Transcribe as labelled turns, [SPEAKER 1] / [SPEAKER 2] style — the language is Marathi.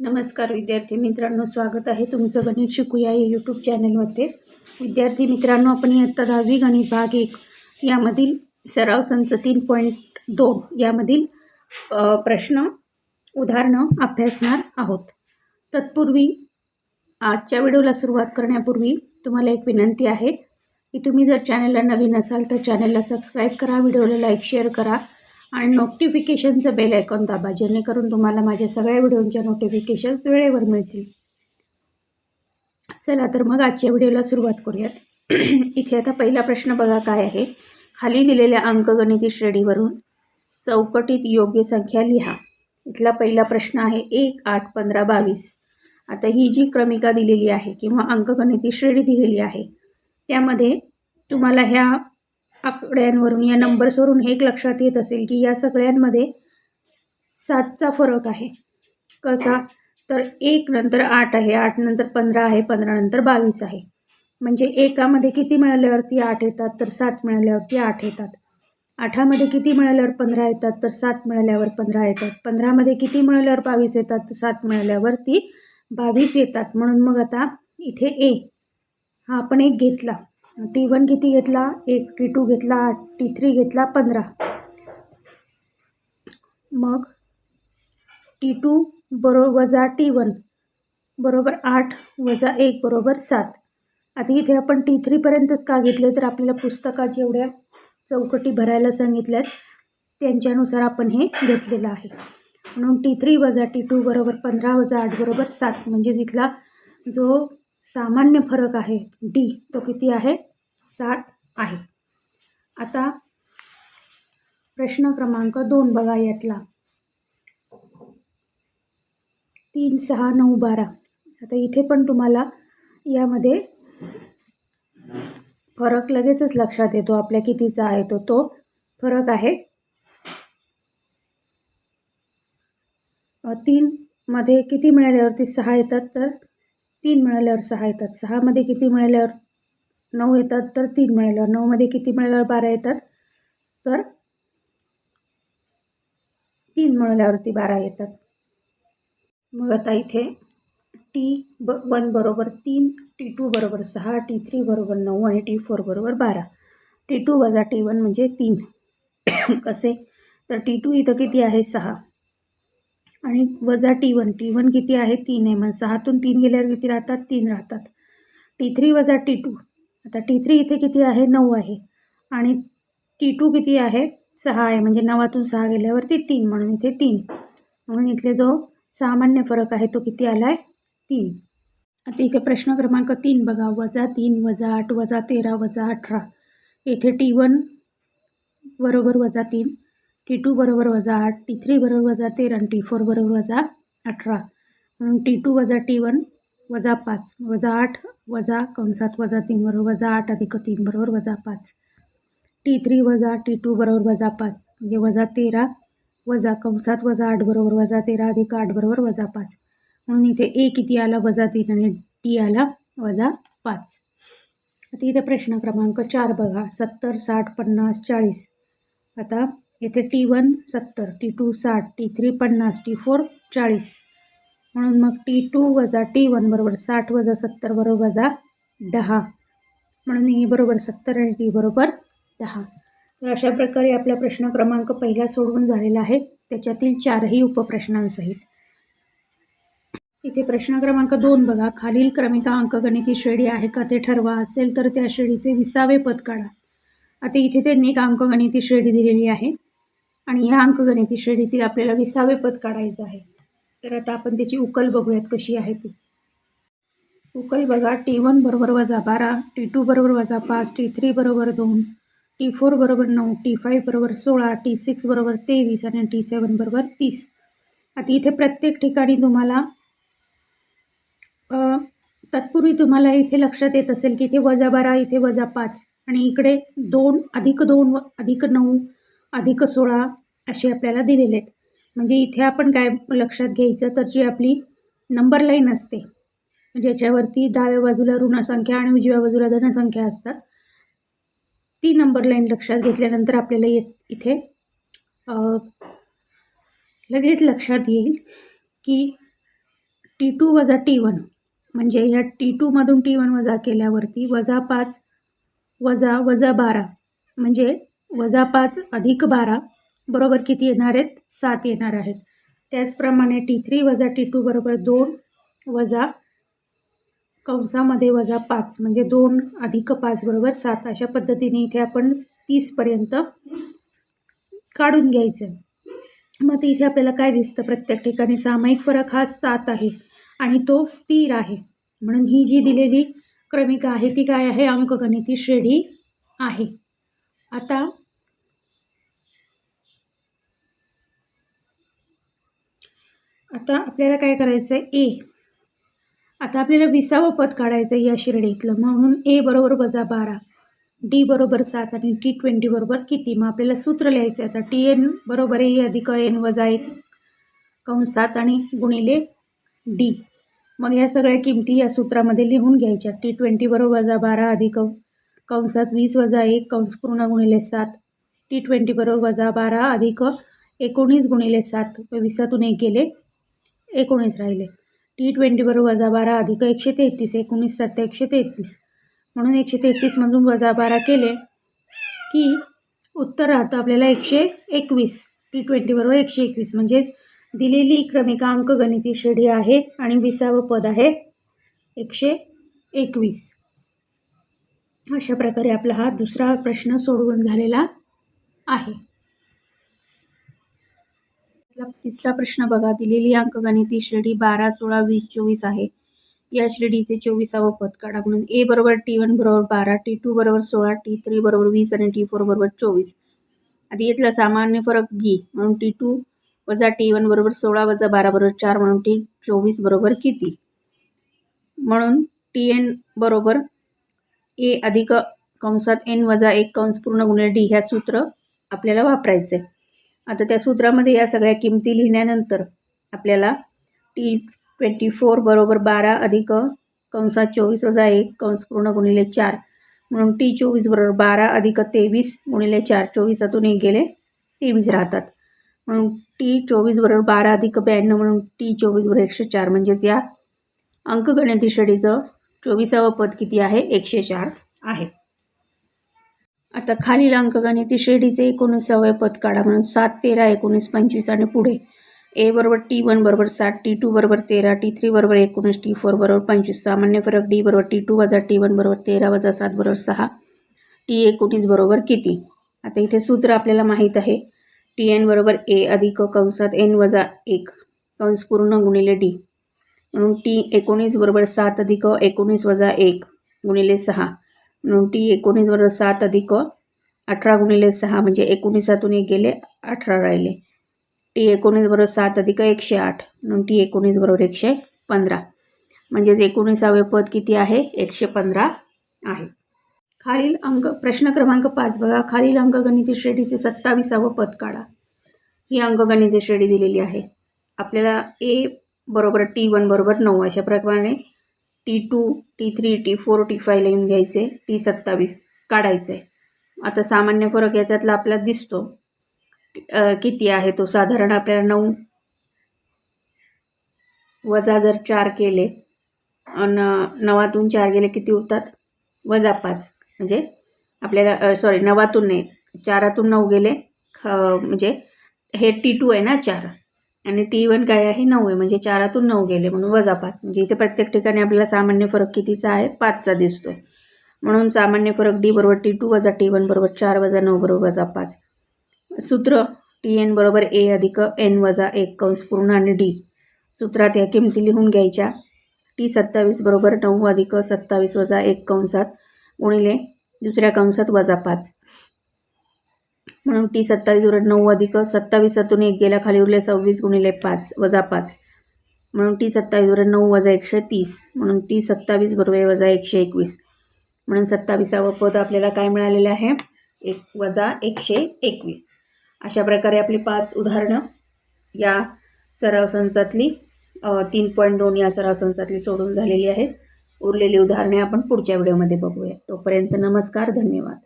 [SPEAKER 1] नमस्कार विद्यार्थी मित्रांनो स्वागत आहे तुमचं गणित शिकूया या यूट्यूब चॅनलमध्ये विद्यार्थी मित्रांनो आपण इयत्ता दहावी गणित भाग एक यामधील सराव संच तीन पॉईंट दोन यामधील प्रश्न उदाहरणं अभ्यासणार आहोत. तत्पूर्वी आजच्या व्हिडिओला सुरुवात करण्यापूर्वी तुम्हाला एक विनंती आहे की तुम्ही जर चॅनलला नवीन असाल तर चॅनलला सबस्क्राईब करा व्हिडिओला लाईक शेअर करा. आणि नोटिफिकेशनचं बेल आयकॉन दाबा जेणेकरून तुम्हाला माझ्या सगळ्या व्हिडिओंच्या नोटिफिकेशन्स वेळेवर मिळतील. चला तर मग आजच्या व्हिडिओला सुरुवात करूयात. इथे आता पहिला प्रश्न बघा काय आहे. खाली दिलेल्या अंकगणिती श्रेणीवरून चौकटीत योग्य संख्या लिहा. इथला पहिला प्रश्न आहे एक आठ पंधरा बावीस. आता ही जी क्रमिका दिलेली आहे किंवा अंकगणिती श्रेणी दिलेली आहे त्यामध्ये तुम्हाला ह्या आकड्यांवरून या नंबर्सवरून हे एक लक्षात येत असेल की या सगळ्यांमध्ये सातचा फरक आहे. कसा? तर एक नंतर आठ आहे. आठ नंतर पंधरा आहे. पंधरा नंतर बावीस आहे. म्हणजे एकामध्ये किती मिळाल्यावरती आठ येतात तर सात मिळाल्यावरती आठ येतात. आठामध्ये किती मिळाल्यावर पंधरा येतात तर सात मिळाल्यावर पंधरा येतात. पंधरामध्ये किती मिळाल्यावर बावीस येतात तर सात मिळाल्यावरती बावीस येतात. म्हणून मग आता इथे ए. हा आपण एक घेतला. टी वन किती घेतला? एक टी टू घेतला आठ टी थ्री घेतला पंधरा. मग टी टू बरोबर वजा टी वन बरोबर आठ वजा एक बरोबर सात. आता इथे आपण टी थ्रीपर्यंतच का घेतले तर आपल्याला पुस्तकात जेवढ्या चौकटी भरायला सांगितल्यात त्यांच्यानुसार आपण हे घेतलेलं आहे. म्हणून टी थ्री वजा टी टू बरोबर पंधरा वजा आठ बरोबर सात. म्हणजे तिथला जो सामान्य फरक आहे डी तो किती आहे? सात आहे. आता प्रश्न क्रमांक दोन बघा यातला. तीन सहा नऊ बारा. आता इथे पण तुम्हाला यामध्ये फरक लगेचच लक्षात येतो आपल्या कितीचा आहे तो तो फरक आहे. तीनमध्ये किती मिळाल्यावरती सहा येतात तर तीन मिळाल्यावर सहा येतात. सहामध्ये किती मिळाल्यावर नऊ येतात तर तीन मिळाल्यावर. नऊमध्ये किती मिळाल्यावर? बारा येतात. तर तीन मिळाल्यावरती बारा येतात. मग आता इथे टी ब वन बरोबर तीन टी टू बरोबर सहा टी थ्री बरोबर नऊ आणि टी फोर बरोबर बारा. टी टू वजा टी वन म्हणजे तीन. कसे? तर टी टू इथं किती आहे? सहा. आणि वजा टी वन टी वन किती आहे? तीन आहे. मग सहातून तीन गेल्यावर किती राहतात? तीन राहतात. टी थ्री वजा टी टू आता टी थ्री इथे किती आहे? नऊ आहे. आणि टी टू किती आहे? सहा आहे. म्हणजे नवातून सहा गेल्यावरती तीन म्हणून इथे तीन. म्हणून इथले जो सामान्य फरक आहे तो किती आला आहे तीन. आता इथे प्रश्न क्रमांक तीन बघा. वजा तीन वजा आठ वजा तेरा वजा अठरा. येथे टी वन बरोबर वजा तीन. टी टू बरोबर वजा आठ. टी थ्री बरोबर वजा तेरा. आणि टी फोर बरोबर वजा अठरा. म्हणून टी टू वजा टी वन वजा पाच वजा आठ वजा कंसात वजा तीन बरोबर वजा आठ अधिक तीन बरोबर वजा पाच. टी थ्री वजा टी टू बरोबर वजा पाच. म्हणजे वजा तेरा वजा कंसात वजा आठ बरोबर वजा तेरा अधिक आठ बरोबर वजा पाच. म्हणून इथे ए किती आला? वजा तीन आणि टी आला वजा पाच. आता इथे प्रश्न क्रमांक चार बघा. सत्तर साठ पन्नास चाळीस. आता येथे टी वन सत्तर टी टू साठ टी थ्री पन्नास टी फोर चाळीस. म्हणून मग टी टू वजा टी वन बरोबर साठ वजा सत्तर बरोबर वजा दहा. म्हणून ए बरोबर सत्तर आणि टी बरोबर दहा. तर अशा प्रकारे आपला प्रश्न क्रमांक पहिला सोडवून झालेला आहे. त्याच्यातील चारही उपप्रश्नांसहित. इथे प्रश्न क्रमांक दोन बघा. खालील क्रमिका अंकगणिती श्रेणी आहे का ते ठरवा. असेल तर त्या श्रेणीचे विसावे पद काढा. आता इथे त्यांनी एक अंकगणिती श्रेणी दिलेली आहे. आणि या अंकगणिती श्रेणीतील आपल्याला विसावे पद काढायचं आहे. तर आता आपण त्याची उकल बघूयात कशी आहे ती. उकल बघा टी वन बरोबर वजा बारा टी टू बरोबर वजा पाच टी थ्री बरोबर दोन टी फोर बरोबर नऊ टी फाईव्ह बरोबर सोळा टी सिक्स बरोबर तेवीस आणि टी सेवन बरोबर तीस. आता इथे प्रत्येक ठिकाणी तुम्हाला तत्पूर्वी तुम्हाला इथे लक्षात येत असेल की इथे वजा बारा इथे वजा पाच आणि इकडे दोन अधिक दोन व अधिक नऊ अधिक सोळा असे आपल्याला दिलेले आहेत. म्हणजे इथे आपण काय लक्षात घ्यायचं तर जी आपली नंबर लाईन असते म्हणजे ज्याच्यावरती डाव्या बाजूला ऋणसंख्या आणि उजव्या बाजूला धनसंख्या असतात ती नंबर लाईन लक्षात घेतल्यानंतर आपल्याला येत इथे लगेच लक्षात येईल की टी टू वजा टी वन म्हणजे या टी टूमधून टी वन वजा केल्यावरती वजा पाच वजा वजा बारा म्हणजे वजा पाच अधिक बारा बरोबर किती येणार आहेत? सात येणार आहेत. त्याचप्रमाणे टी थ्री वजा टी टू बरोबर दोन वजा कंसामध्ये वजा पाच म्हणजे दोन अधिक पाच बरोबर सात. अशा पद्धतीने इथे आपण तीसपर्यंत काढून घ्यायचं. मग ते इथे आपल्याला काय दिसतं? प्रत्येक ठिकाणी सामायिक फरक हा सात आहे आणि तो स्थिर आहे. म्हणून ही जी दिलेली क्रमिका आहे ती काय आहे? अंकगणिती श्रेणी आहे. आता आता आपल्याला काय करायचं आहे ए. आता आपल्याला विसावं पद काढायचं आहे या शिर्डीतलं म्हणून ए बरोबर वजा बारा डी बरोबर सात आणि टी ट्वेंटी बरोबर किती? मग आपल्याला सूत्र लिहायचं आहे आता टी एन बरोबर ए अधिक एन वजा एक कंसात आणि गुणिले डी. मग या सगळ्या किमती या सूत्रामध्ये लिहून घ्यायच्या. टी ट्वेंटी बरोबर वजा बारा अधिक कंसात वीस वजा एक कंस पूर्ण गुणिले सात. टी ट्वेंटी बरोबर वजा बारा अधिक एकोणीस गुणिले सात. विसातून एक गेले एकोणीस राहिले. टी ट्वेंटी बरोबर वजा बारा अधिक एकशे तेहतीस एकोणीस सत्ता एकशे तेहतीस. म्हणून एकशे तेहतीसमधून वजा बारा केले की उत्तर राहतं आपल्याला एकशे एकवीस. टी ट्वेंटी बरोबर एकशे एकवीस. म्हणजेच दिलेली क्रमिका अंकगणिती श्रेणी आहे आणि विसावं पद आहे एकशे एकवीस. अशा प्रकारे आपला हा दुसरा प्रश्न सोडवून झालेला आहे. तिसरा प्रश्न बघा. दिलेली अंकगणिती श्रेणी बारा सोळा वीस चोवीस आहे. या श्रेणीचे चोवीसावं पद काढा. म्हणून ए बरोबर टी वन बरोबर बारा टी टू बरोबर सोळा टी थ्री बरोबर वीस आणि टी फोर बरोबर चोवीस. आधी घेतला सामान्य फरक गी म्हणून टी टू वजा टी वन बरोबर सोळा वजा बारा बरोबर चार म्हणून टी चोवीस बरोबर किती? म्हणून टी एन बरोबर ए अधिक कंसात एन वजा एक कंस पूर्ण गुणिले डी ह्या सूत्र आपल्याला वापरायचं आहे आता त्या सूत्रामध्ये या सगळ्या किमती लिहिल्यानंतर आपल्याला टी ट्वेंटी फोर बरोबर बारा अधिक कंसात चोवीस वजा एक कंस पूर्ण गुणिले चार. म्हणून टी चोवीस बरोबर बारा अधिक तेवीस गुणिले चार. चोवीसातून एक गेले तेवीस राहतात. म्हणून टी चोवीस बरोबर बारा अधिक ब्याण्णव म्हणून टी चोवीस बरोबर एकशे चार. म्हणजेच या अंकगणिती श्रेणीचं चोवीसावं पद किती आहे? एकशे चार आहे. आता खालील अंकगणिती श्रेणीचे एकोणीसावे पद काढा म्हणून सात तेरा एकोणीस पंचवीस आणि पुढे. ए बरोबर टी वन बरोबर सात टी टू बरोबर तेरा टी थ्री बरोबर एकोणीस टी फोर बरोबर पंचवीस. सामान्य फरक डी बरोबर टी टू वजा टी वन बरोबर तेरा वजा सात बरोबर सहा. टी एकोणीस बरोबर किती? आता इथे सूत्र आपल्याला माहीत आहे. टी एन बरोबर ए अधिक कंसात एन वजा एक. कंस पूर्ण गुणिले डी. म्हणून टी एकोणीस बरोबर सात अधिक एकोणीस वजा एक गुणिले सहा. टी एकोणीस बरोबर सात अधिक अठरा गुणिले सहा म्हणजे एकोणीसातून एक गेले अठरा राहिले. टी एकोणीस बरोबर सात अधिक एकशे आठ म्हणून टी एकोणीस बरोबर एकशे पंधरा. म्हणजेच एकोणीसावे पद किती आहे? एकशे पंधरा आहे. खालील अंक प्रश्न क्रमांक पाच बघा. खालील अंकगणिती श्रेणीचे सत्तावीसावं पद काढा. ही अंकगणिती श्रेणी दिलेली आहे. आपल्याला ए बरोबर टी वन बरोबर नऊ अशा प्रकारे T two T three T four T five लिहून घ्यायचे. टी सत्तावीस काढायचं. आहे आता सामान्य फरक याच्यातला आपल्याला दिसतो. किती आहे तो? साधारण आपल्याला नऊ वजा जर चार केले न नवातून चार गेले किती उरतात? वजा पाच. म्हणजे आपल्याला सॉरी नवातून नाही चारातून नऊ गेले. ख म्हणजे हे टी टू आहे ना चार. आणि टी वन काय आहे? नऊ आहे. म्हणजे चारातून नऊ गेले म्हणून वजा पाच. म्हणजे इथे प्रत्येक ठिकाणी आपल्याला सामान्य फरक कितीचा आहे? पाचचा दिसतो म्हणून सामान्य फरक डी बरोबर टी टू वजा टी वन बरोबर चार वजा नऊ बरोबर वजा पाच. सूत्र टी एन बरोबर ए अधिक एन वजा एक कंस पूर्ण आणि डी. सूत्रात या किमती लिहून घ्यायच्या. टी सत्तावीस बरोबर नऊ अधिक सत्तावीस वजा एक कंसात गुणिले दुसऱ्या कंसात वजा पाच. म्हणून टी सत्तावीस उलट नऊ अधिक सत्तावीसातून एक गेला खाली उरले सव्वीस गुणिले पाच वजा पाच. म्हणून टी सत्तावीस बरोबर नऊ वजा एकशे तीस. म्हणून टी सत्तावीस बरोबर वजा एकशे एकवीस. म्हणून सत्तावीसावं पद आपल्याला काय मिळालेलं आहे? एक वजा एकशे एकवीस. अशा प्रकारे आपली पाच उदाहरणं या सराव संचातली तीन पॉईंट दोन या सराव संचातली सोडून झालेली आहेत. उरलेली उदाहरणे आपण पुढच्या व्हिडिओमध्ये बघूया. तोपर्यंत नमस्कार धन्यवाद.